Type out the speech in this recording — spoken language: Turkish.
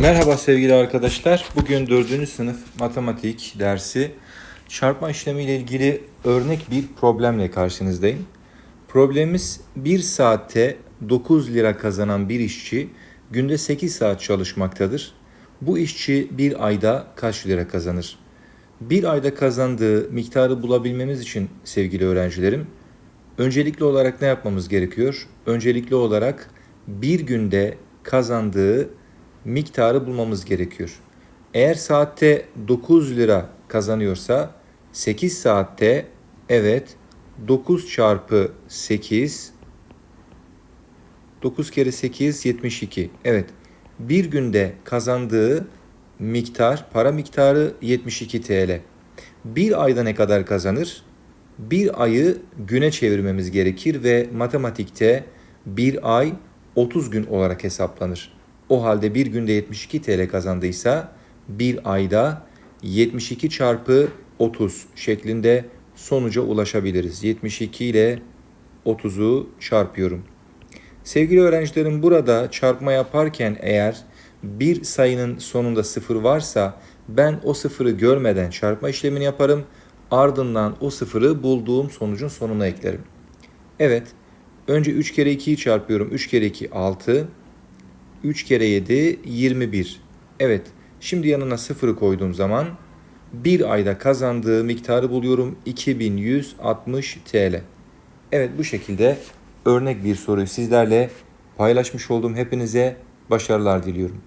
Merhaba sevgili arkadaşlar. Bugün 4. sınıf matematik dersi çarpma işlemi ile ilgili örnek bir problemle karşınızdayım. Problemimiz 1 saatte 9 lira kazanan bir işçi günde 8 saat çalışmaktadır. Bu işçi bir ayda kaç lira kazanır? Bir ayda kazandığı miktarı bulabilmemiz için sevgili öğrencilerim, öncelikli olarak ne yapmamız gerekiyor? Öncelikli olarak bir günde kazandığı miktarı bulmamız gerekiyor. Eğer saatte 9 lira kazanıyorsa 8 saatte evet 9 çarpı 8 9 kere 8 72. Evet. Bir günde kazandığı miktar, para miktarı 72 TL. Bir ayda ne kadar kazanır? Bir ayı güne çevirmemiz gerekir ve matematikte bir ay 30 gün olarak hesaplanır. O halde bir günde 72 TL kazandıysa bir ayda 72 çarpı 30 şeklinde sonuca ulaşabiliriz. 72 ile 30'u çarpıyorum. Sevgili öğrencilerim burada çarpma yaparken eğer bir sayının sonunda sıfır varsa ben o sıfırı görmeden çarpma işlemini yaparım. Ardından o sıfırı bulduğum sonucun sonuna eklerim. Evet. Önce 3 kere 2'yi çarpıyorum. 3 kere 2 6. 3 kere 7 21. Evet. Şimdi yanına sıfırı koyduğum zaman bir ayda kazandığı miktarı buluyorum. 2160 TL. Evet bu şekilde örnek bir soruyu sizlerle paylaşmış oldum. Hepinize başarılar diliyorum.